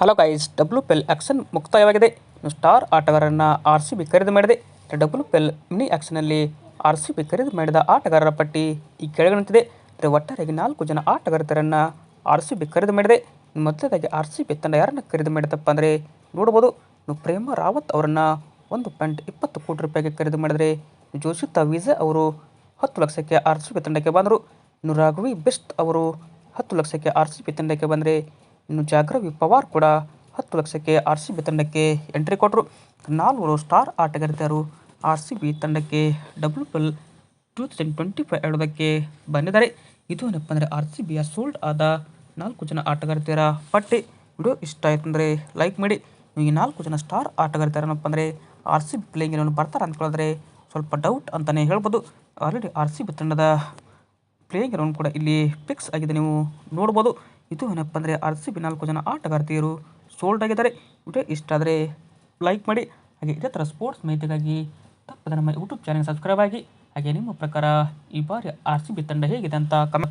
Hello guys W PL auction ಮುಕ್ತಾಯವಾಗಿದೆ. ಇನ್ನು star ಆಟಗಾರರನ್ನು R C B ಖರೀದಿ ಮಾಡಿದೆ. ಡಬ್ಲ್ಯೂ ಪೆಲ್ ಮಿನಿ ಆ್ಯಕ್ಷನಲ್ಲಿ ಆರ್ ಸಿ ಬಿ ಖರೀದಿ ಮಾಡಿದ ಆಟಗಾರರ ಪಟ್ಟಿ ಈ ಕೆಳಗಂತಿದೆ ಅಂದರೆ ಒಟ್ಟಾರೆಯಾಗಿ ನಾಲ್ಕು ಜನ ಆಟಗಾರರನ್ನು ಆರ್ ಸಿ ಬಿ ಖರೀದಿ ಮಾಡಿದೆ. ಮೊದಲನೇದಾಗಿ ಆರ್ ಸಿ ಬಿ ತಂಡ ಯಾರನ್ನು ಖರೀದಿ ಮಾಡಿದಪ್ಪ ಅಂದರೆ ನೋಡ್ಬೋದು ಇನ್ನು ಪ್ರೇಮ ರಾವತ್ ಅವರನ್ನು ಒಂದು ಪಾಯಿಂಟ್ ಇಪ್ಪತ್ತು ಕೋಟಿ ರೂಪಾಯಿಗೆ ಖರೀದಿ ಮಾಡಿದರೆ ಜೋಶಿತಾ ವಿಜಯ್ ಅವರು ಹತ್ತು ಲಕ್ಷಕ್ಕೆ ಆರ್ ಸಿ ಬಿ ತಂಡಕ್ಕೆ ಬಂದರು. ಇನ್ನು ಬೆಸ್ಟ್ ಅವರು ಹತ್ತು ಲಕ್ಷಕ್ಕೆ ಆರ್ ಸಿ ಬಿ ತಂಡಕ್ಕೆ ಬಂದರೆ ಇನ್ನು ಜಾಗ್ರವಿ ಪವಾರ್ ಕೂಡ ಹತ್ತು ಲಕ್ಷಕ್ಕೆ ಆರ್ ಸಿ ಬಿ ತಂಡಕ್ಕೆ ಎಂಟ್ರಿ ಕೊಟ್ಟರು ನಾಲ್ವರು ಸ್ಟಾರ್ ಆಟಗಾರ್ತಿಯರು ಆರ್ ಸಿ ಬಿ ತಂಡಕ್ಕೆ W L two thousand twenty five ಎರಡಕ್ಕೆ ಬಂದಿದ್ದಾರೆ. ಇದು ಏನಪ್ಪ ಅಂದರೆ ಆರ್ ಸಿ ಬಿಯ ಸೋಲ್ಡ್ ಆದ ನಾಲ್ಕು ಜನ ಆಟಗಾರ್ತಿಯರ ಪಟ್ಟಿ. ವಿಡಿಯೋ ಇಷ್ಟ ಆಯ್ತು ಅಂದರೆ ಲೈಕ್ ಮಾಡಿ. ಈ ನಾಲ್ಕು ಜನ ಸ್ಟಾರ್ ಆಟಗಾರ್ತಿಯರನಪ್ಪ ಅಂದರೆ ಆರ್ ಸಿ ಬಿ ಪ್ಲೇಯಿಂಗ್ ಏನೋ ಬರ್ತಾರೆ ಅಂದ್ಕೊಳ್ಳೋದ್ರೆ ಸ್ವಲ್ಪ ಡೌಟ್ ಅಂತಲೇ ಹೇಳ್ಬೋದು. ಆಲ್ರೆಡಿ ಆರ್ ಸಿ ಬಿ ತಂಡದ ಪ್ಲೇಯಿಂಗ್ ರೌಂಡ್ ಕೂಡ ಇಲ್ಲಿ ಫಿಕ್ಸ್ ಆಗಿದೆ ನೀವು ನೋಡ್ಬೋದು. ಇದು ಏನಪ್ಪ ಅಂದರೆ ಆರ್ ಸಿ ಬಿ ನಾಲ್ಕು ಜನ ಆಟಗಾರ್ತಿಯರು ಸೋಲ್ಡ್ ಆಗಿದ್ದಾರೆ. ವಿಡಿಯೋ ಇಷ್ಟ ಆದರೆ ಲೈಕ್ ಮಾಡಿ, ಹಾಗೆ ಇದೇ ಥರ ಸ್ಪೋರ್ಟ್ಸ್ ಮಾಹಿತಿಗಾಗಿ ತಪ್ಪದೆ ನಮ್ಮ ಯೂಟ್ಯೂಬ್ ಚಾನಲ್ ಸಬ್ಸ್ಕ್ರೈಬ್ ಆಗಿ, ಹಾಗೆ ನಿಮ್ಮ ಪ್ರಕಾರ ಈ ಬಾರಿ ಆರ್ ಸಿ ಬಿ ತಂಡ ಹೇಗಿದೆ ಅಂತ ಕಮೆಂಟ್